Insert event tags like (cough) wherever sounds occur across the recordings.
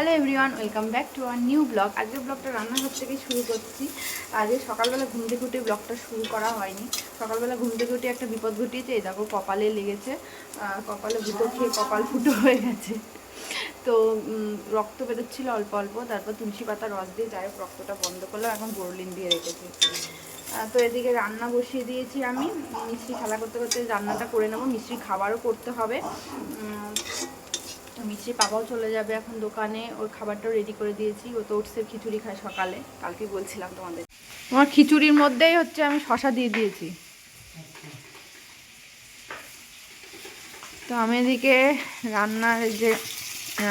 Hello everyone, welcome back to our new blog. আজকের ব্লগটা রান্নাঘর থেকে শুরু করছি। আজকে সকালবেলা ঘুম থেকে উঠে ব্লগটা শুরু করা হয়নি। সকালবেলা ঘুম থেকে উঠে একটা বিপদ ঘটিয়েছে, এই দেখো কপালে লেগেছে। কপালে ভুতো খেয়ে কপাল ফুটো হয়ে গেছে। তো রক্ত বেরোচ্ছিল অল্প অল্প, তারপর তুলসী পাতা রস দিয়ে যাই রক্তটা বন্ধ করল এখন বোরলিন দিয়ে রেখেছি। তো এদিকে রান্না বসিয়ে দিয়েছি আমি। মিষ্টি খেলা করতে করতে রান্নাটা করে নেব, মিষ্টি খাবারও করতে হবে। তো মিষ্টি পাপাও চলে যাবে এখন দোকানে। ওর খাবারটাও রেডি করে দিয়েছি। ও তো ওটসের খিচুড়ি খায় সকালে। কালকে বলছিলাম তোমাদের। তোমার খিচুড়ির মধ্যেই হচ্ছে আমি শশা দিয়ে দিয়েছি। তো আমি এদিকে রান্নার যে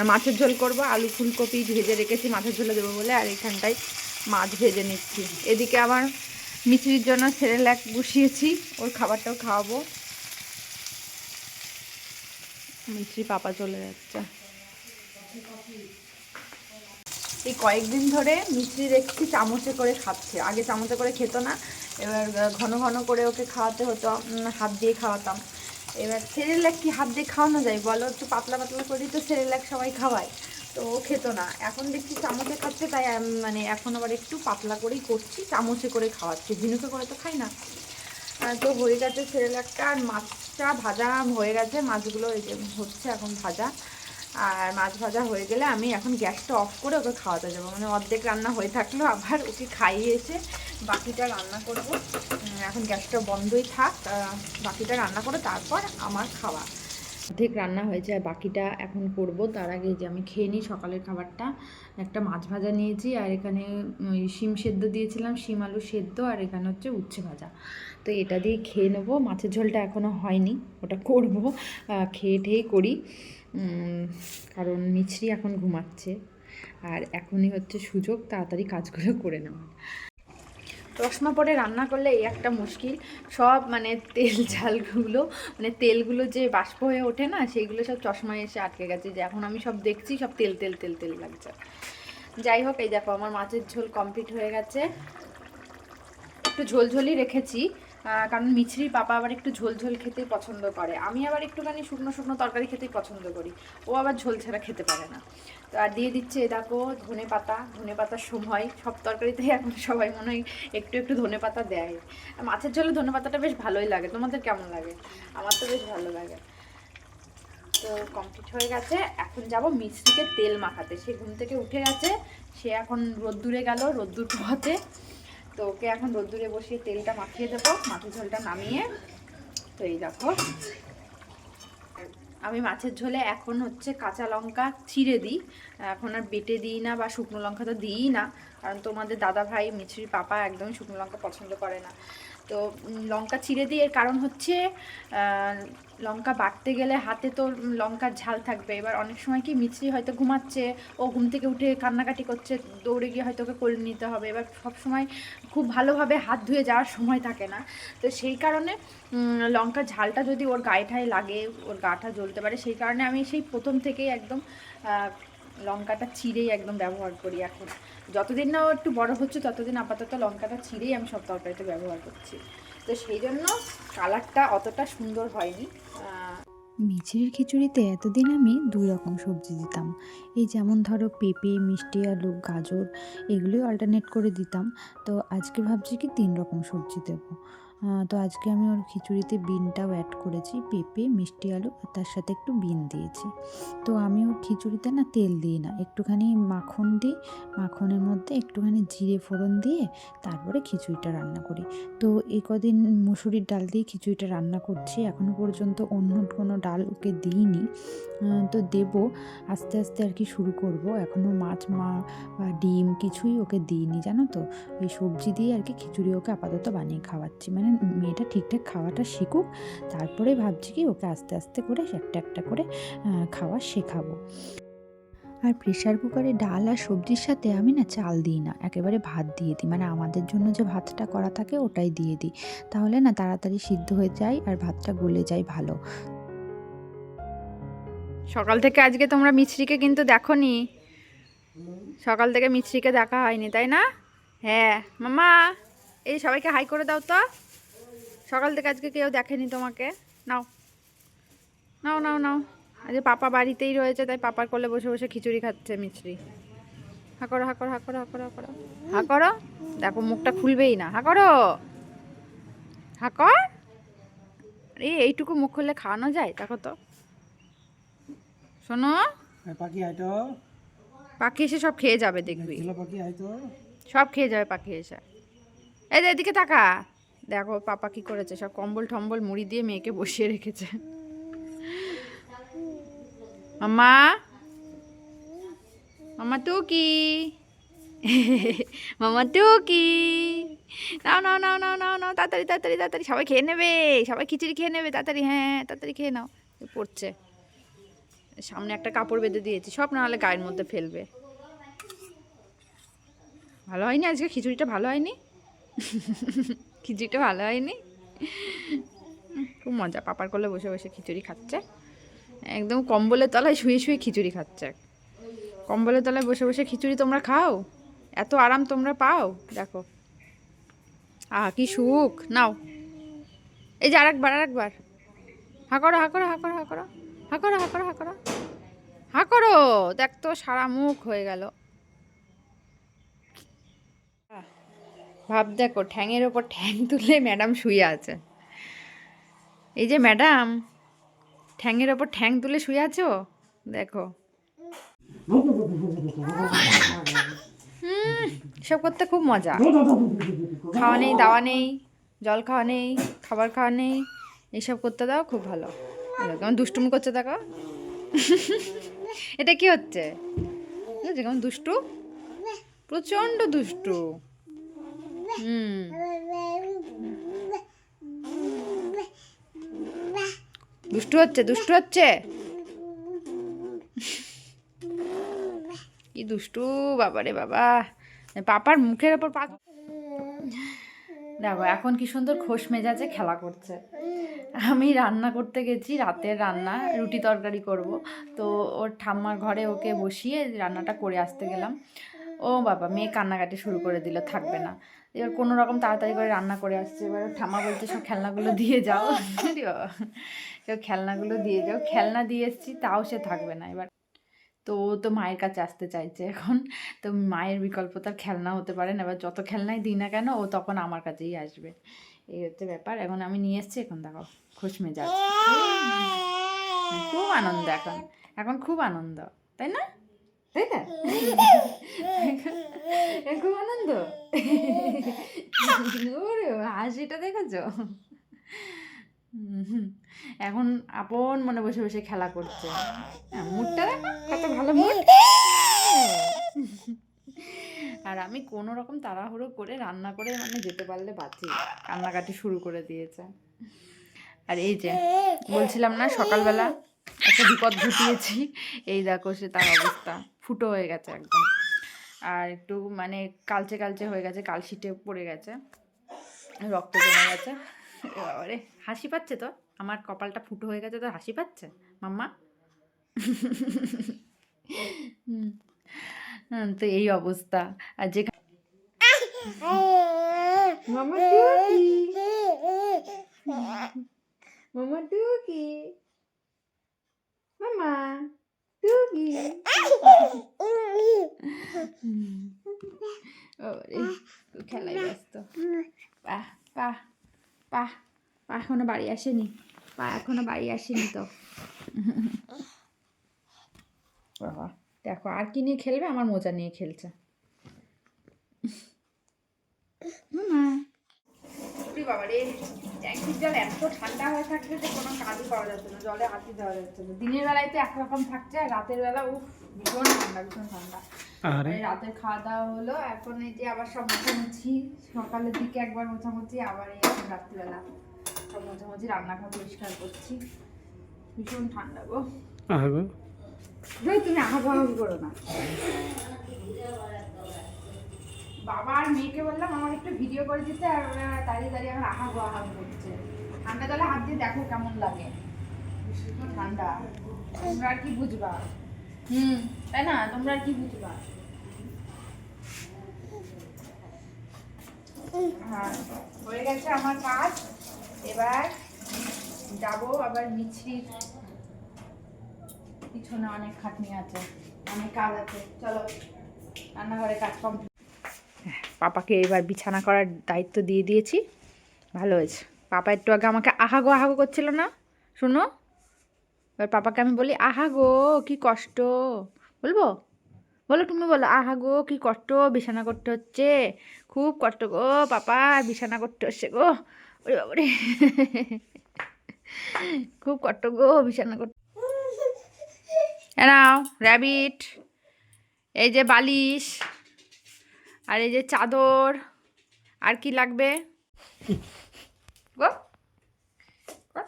মাছের ঝোল করব, আলু ফুলকপি ভেজে রেখেছি, মাছের ঝোলে দেবো বলে, আর এখানটায় মাছ ভেজে নিচ্ছি। এদিকে আমার মিষ্টির জন্য সেরেলাক বসিয়েছি। ওর খাবারটাও খাওয়াবো। মিষ্টি পাপা চলে যাচ্ছে। এই কয়েকদিন ধরে মিষ্টি দেখছি চামচে করে খাচ্ছে। আগে চামচে করে খেত না, এবার ঘন ঘন করে ওকে খাওয়াতে হতো হাত দিয়ে খাওয়াতাম। এবার সেরেলাক কি হাত দিয়ে খাওয়ানো যায় বলো? একটু পাতলা পাতলা করে তো সেরেলাক সবাই খাওয়ায়। তো ও খেত না। এখন দেখছি চামচে খাচ্ছে, তাই মানে এখন আবার একটু পাতলা করেই করছি, চামচে করে খাওয়াচ্ছি। ঝিনুকে করে তো খাই না। তো হয়ে গেছে সেরেলাকটা আর মাছটা ভাজা হয়ে গেছে। মাছগুলো এই যে হচ্ছে এখন ভাজা। আর মাছ ভাজা হয়ে গেলে আমি এখন গ্যাসটা অফ করে ওকে খাওয়াতে যাব। মানে অর্ধেক রান্না হয়ে থাকল, আবার ওকে খাইয়ে এসে বাকিটা রান্না করব। এখন গ্যাসটা বন্ধই থাক। বাকিটা রান্না করে তারপর আমার খাওয়া। অর্ধেক রান্না হয়েছে আর বাকিটা এখন করব। তার আগে যে আমি খেয়ে নিই সকালের খাবারটা। একটা মাছ ভাজা নিয়েছি আর এখানে ওই শিম সেদ্ধ দিয়েছিলাম, শিম আলু সেদ্ধ আর এখানে হচ্ছে উচ্ছে ভাজা। তো এটা দিয়ে খেয়ে নেব। মাছের ঝোলটা এখনও হয়নি, ওটা করব। খেয়ে ঠেয়ে করি। কারণ মিছরি এখন ঘুমাচ্ছে। আর এখনই হচ্ছে সুযোগ, তাড়াতাড়ি কাজগুলো করে নেওয়ার। চশমা পরে রান্না করলে এই একটা মুশকিল। সব মানে তেল (laughs) ঝালগুলো মানে তেলগুলো যে বাষ্প হয়ে ওঠে না, সেইগুলো সব চশমায় এসে আটকে গেছে। যে এখন আমি সব দেখছি, সব তেল তেল তেল তেল লাগছে। যাই হোক, এই দেখো, আমার মাছের ঝোল কমপ্লিট হয়ে গেছে। একটু ঝোলঝোলই রেখেছি। কারণ মিছরির পাপা আবার একটু ঝোল ঝোল খেতেই পছন্দ করে। আমি আবার একটুখানি শুকনো শুকনো তরকারি খেতেই পছন্দ করি। ও আবার ঝোল ছাড়া খেতে পারে না। তো আর দিয়ে দিচ্ছে এ দেখো, ধনে পাতা, ধনে পাতার সময় সব তরকারিতেই এখন সবাই মনে হয় একটু একটু ধনে পাতা দেয়। মাছের ঝোলে ধনে পাতাটা বেশ ভালোই লাগে। তোমাদের কেমন লাগে? আমার তো বেশ ভালো লাগে। তো কমপ্লিট হয়ে গেছে। এখন যাব মিষ্টিকে তেল মাখাতে। সে ঘুম থেকে উঠে গেছে। সে এখন রোদ্দুরে গেল। রোদ্দুর পোহাতে তো ওকে এখন রোদ্দুরে বসিয়ে তেলটা মাখিয়ে দেবো, মাছের ঝোলটা নামিয়ে। তো এই দেখো। আমি মাছের ঝোলে এখন হচ্ছে কাঁচা লঙ্কা ছিঁড়ে দিই। এখন আর বেটে দিই না বা শুকনো লঙ্কা তো দিই না, কারণ তোমাদের দাদা ভাই মিছরির পাপা একদমই শুকনো লঙ্কা পছন্দ করে না। তো লঙ্কা চিড়ে দিই এর কারণ হচ্ছে লঙ্কা বাটতে গেলে হাতে তো লঙ্কার ঝাল থাকবে। এবার অনেক সময় কি মিছরি হয়তো ঘুমাচ্ছে, ও ঘুম থেকে উঠে কান্নাকাটি করছে, দৌড়ে গিয়ে হয়তো ওকে কোলে নিতে হবে। এবার সব সময় খুব ভালোভাবে হাত ধুয়ে যাওয়ার সময় থাকে না। তো সেই কারণে লঙ্কার ঝালটা যদি ওর গায়ে ঠায়ে লাগে, ওর গাটা জ্বলতে পারে, সেই কারণে আমি সেই প্রথম থেকেই একদম লঙ্কাটা চিড়েই একদম ব্যবহার করি এখন। যতদিন না একটু বড় হচ্ছে, ততদিন আপাতত লঙ্কাটা চিড়েই আমি সব তরকারিতে ব্যবহার করছি। তো সেই জন্য কালারটা অতটা সুন্দর হয়নি। মিছরির খিচুড়িতে এতদিন আমি দুই রকম সবজি দিতাম। এই যেমন ধরো পেঁপে, মিষ্টি, আলু, গাজর, এগুলোই অল্টারনেট করে দিতাম। তো আজকে ভাবছি কি তিন রকম সবজি দেবো। তো আজকে আমি ওর খিচুড়িতে বিনটাও অ্যাড করেছি, পেঁপে, মিষ্টি আলু আর তার সাথে একটু বিন দিয়েছি। তো আমি ওর খিচুড়িতে না তেল দিই না, একটুখানি মাখন দিই, মাখনের মধ্যে একটুখানি জিরে ফোড়ন দিয়ে তারপরে খিচুড়িটা রান্না করি। তো এই কদিন মুসুরির ডাল দিয়ে খিচুড়িটা রান্না করছি এখনও পর্যন্ত অন্য কোনো ডাল ওকে দিইনি। তো দেব, আস্তে আস্তে আর কি শুরু করব। এখনও মাছ, মা বা ডিম কিছুই ওকে দিইনি, জানো তো? এই সবজি দিয়ে আর কি খিচুড়ি ওকে আপাতত বানিয়ে খাওয়াচ্ছি। মানে মেয়েটা ঠিকঠাক খাওয়াটা শিখুক, তারপরে ভাবছি কি ওকে আস্তে আস্তে করে একটা একটা করে খাওয়া শেখাবো। আর প্রেশার কুকারে ডাল আর সবজির সাথে আমি না চাল দিই না, একেবারে ভাত দিয়ে দিই। মানে আমাদের জন্য যে ভাতটা করা থাকে ওটাই দিয়ে দিই। তাহলে না তাড়াতাড়ি সিদ্ধ হয়ে যায় আর ভাতটা গলে যায় ভালো। সকাল থেকে আজকে তোমরা মিছরিকে কিন্তু দেখো নি সকাল থেকে মিছরিকে দেখা হয়নি, তাই না? হ্যাঁ। মামা, এই সবাইকে হাই করে দাও তো। সকাল থেকে আজকে কেউ দেখেনি তোমাকে? নাও। নাও নাও নাও। আজ পাপা বাড়িতেই রয়েছে তাই পাপার কোলে বসে বসে খিচুড়ি খাচ্ছে মিছরি। হা করো হা করো হা করো হা করো হা করো। হা করো? দেখো মুখটা খুলবেই না। হা করো? হা কর? এই এইটুকু মুখ খুললে খাওয়ানো যায়? দেখো তো। শোনো। পাখি আয় তো। পাখি এসে সব খেয়ে যাবে দেখবি। সব খেয়ে যাবে পাখি এসে। এই যে এদিকে তাকা। দেখো পাপা কি করেছে, সব কম্বল টম্বল মুড়ি দিয়ে মেয়েকে বসিয়ে রেখেছে। মামা মামা তু কি মামা তু কি নাও নাও নাও নাও নাও নাও, তাড়াতাড়ি তাড়াতাড়ি তাড়াতাড়ি, সবাই খেয়ে নেবে, সবাই খিচুড়ি খেয়ে নেবে, তাড়াতাড়ি হ্যাঁ তাড়াতাড়ি খেয়ে নাও। পড়ছে। সামনে একটা কাপড় বেঁধে দিয়েছি, সব না হলে গায়ের মধ্যে ফেলবে। ভালো হয়নি আজকে? খিচুড়িটা ভালো হয়নি? খিচুড়িটা ভালো হয়নি। খুব মজা, পাপার কোলে বসে বসে খিচুড়ি খাচ্ছে। একদম কম্বলের তলায় শুয়ে শুয়ে খিচুড়ি খাচ্ছে। কম্বলের তলায় বসে বসে খিচুড়ি তোমরা খাও? এত আরাম তোমরা পাও? দেখো। আহ, কি সুখ। নাও। এই যে আরেকবার আরেকবার। হা করো হা করো হা করো হা করো। হা করো হা করো হা করো। হা করো। দেখ তো, সারা মুখ হয়ে গেল। ভাব দেখো ঠ্যাংয়ের ওপর ঠ্যাং তুলে ম্যাডাম শুয়ে আছে। এই যে ম্যাডাম ঠ্যাংয়ের ওপর ঠ্যাং তুলে শুয়ে আছো? দেখো। হুম, সব করতে খুব মজা। খাওয়া নেই, দাওয়া নেই, জল খাওয়া নেই, খাবার খাওয়া নেই, এইসব করতে দাও, খুব ভালো। কেমন দুষ্টুমি করছে দেখো। এটা কি হচ্ছে? কেমন দুষ্টু, প্রচণ্ড দুষ্টু। দুষ্টু হচ্ছে দুষ্টু হচ্ছে? কি দুষ্টু বাবারে বাবা। পাপার মুখের ওপর পা দেখো, এখন কি সুন্দর খোশ মেজাজে খেলা করছে। আমি রান্না করতে গেছি, রাতের রান্না, রুটি তরকারি করব। তো ওর ঠাম্মার ঘরে ওকে বসিয়ে রান্নাটা করে আসতে গেলাম। ও বাবা, মেয়ে কান্নাকাটি শুরু করে দিল, থাকবে না। এবার কোনো রকম তাড়াতাড়ি করে রান্না করে আসছে। এবার ঠাম্মা বলছে, সব খেলনাগুলো দিয়ে যাও। (laughs) সব খেলনাগুলো দিয়ে যাও। খেলনা দিয়ে এসছি, তাও সে থাকবে না এবার। তো তো মায়ের কাছে আসতে চাইছে এখন। তো মায়ের বিকল্প তার খেলনা হতে পারে না। এবার যত খেলনাই দিই না কেন, ও তখন আমার কাছেই আসবে। এই হচ্ছে ব্যাপার। এখন আমি নিয়ে এসেছি, এখন দেখো, খুশ মেজাজ। খুব আনন্দ এখন। এখন খুব আনন্দ, তাই না? তাই না? খুব আনন্দ। হাসিটা দেখেছ? এখন আপন মনে বসে বসে খেলা করছে। হ্যাঁ, মুডটা কত ভালো মুড। আর আমি কোনো রকম তাড়াহুড়ো করে রান্না করে মানে যেতে পারলে বাঁচি। কান্নাকাটি শুরু করে দিয়েছে। আর এই যে বলছিলাম না সকালবেলা একটা বিপদ ঘটিয়েছি। এই দেখো সে তার অবস্থা। ফুটো হয়ে গেছে একদম। আর একটু মানে কালচে কালচে হয়ে গেছে কালশিটে পড়ে গেছে। রক্ত জমে গেছে। আরে হাসি পাচ্ছে তো? আমার কপালটা ফুটো হয়ে গেছে তো হাসি পাচ্ছে? মাম্মা? তো এই অবস্থা। আর যে মামা মামা টুকি মামা টুকি ওরে খেলায় ব্যস্ত। পা পা পা পা এখনও বাড়ি আসেনি। পা এখনও বাড়ি আসেনি তো। (laughs) বাবা। দেখো আর কি নিয়ে খেলবে? আমার মোজা নিয়ে খেলছে। (laughs) মামা ওরে বাবা রে। ট্যাঙ্কির জল এত ঠান্ডা হয়ে থাকছে যে কোনো কাজই পাওয়া যাচ্ছে না জলে হাতি দেওয়া যাচ্ছে না। দিনের বেলায় তো একরকম থাকছে আর রাতের বেলা উফ ভীষণ ঠান্ডা ভীষণ ঠান্ডা। রাতের খাওয়া দাওয়া হলো এখন এই যে আবার সব মোছামুছি সকালের দিকে একবার মোছামুছি আবার এই এখন রাত্রিবেলা সব মোছামুছি রান্নাঘর পরিষ্কার করছি। ভীষণ ঠান্ডা গো। তুমি আহাবাহা করো না। বাবা আর মেয়েকে বললাম আমার একটু ভিডিও করে দিতে, আর ওরা দাঁড়িয়ে দাঁড়িয়ে আমার আহা বাহা করছে। ঠান্ডা জলে হাত দিয়ে দেখো কেমন লাগে। ঠান্ডা। তোমরা আর কি বুঝবা? হুম, তাই না? তোমরা আর কি বুঝবা? হ্যাঁ হয়ে গেছে আমার কাজ। এবার যাব আবার মিছরির পিছনে অনেক খাটনি আছে, অনেক কাজ আছে। চলো, রান্নাঘরে কাজ কম পাপাকে এবার বিছানা করার দায়িত্ব দিয়ে দিয়েছি। ভালো হয়েছে। পাপা একটু আগে আমাকে আহাগো আহাগো করছিল না? শুনো। এবার পাপাকে আমি বলি, আহাগো, কি কষ্ট? বলব? বলো তুমি বলো, আহাগো, কি কষ্ট? বিছানা করতে হচ্ছে। খুব কষ্ট গো পাপা, বিছানা করতে হচ্ছে গো। ওরে বাবারে। খুব কষ্ট গো বিছানা করতে এ নাও র্যাবিট এই যে বালিশ। আর এই যে চাদর, আর কি লাগবে? গো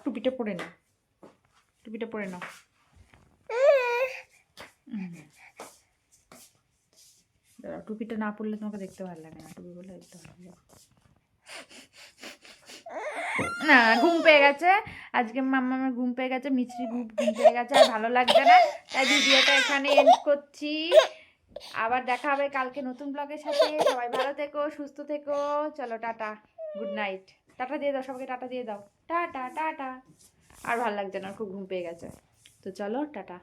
টুপিটা পরে নাও। টুপিটা পরে নাও। টুপিটা না পরলে তোমাকে দেখতে ভালো লাগে না। টুপি বলে দেখতে ভালো লাগে। না, ঘুম পেয়ে গেছে। আজকে মাম্মা আমার ঘুম পেয়ে গেছে, মিছরি ঘুম ঘুম পেয়ে গেছে, আর ভালো লাগছে না। তাই ভিডিওটা এখানে এন্ড করছি। আবার দেখা হবে কালকে নতুন ব্লগের সাথে। সবাই ভালো থেকো, সুস্থ থেকো। চলো টাটা গুড নাইট টাটা দিয়ে দাও, সবাইকে টাটা দিয়ে দাও। Tata tata. আর ভালো লাগছে না খুব ঘুম পেয়ে গেছে। তো চলো, টাটা।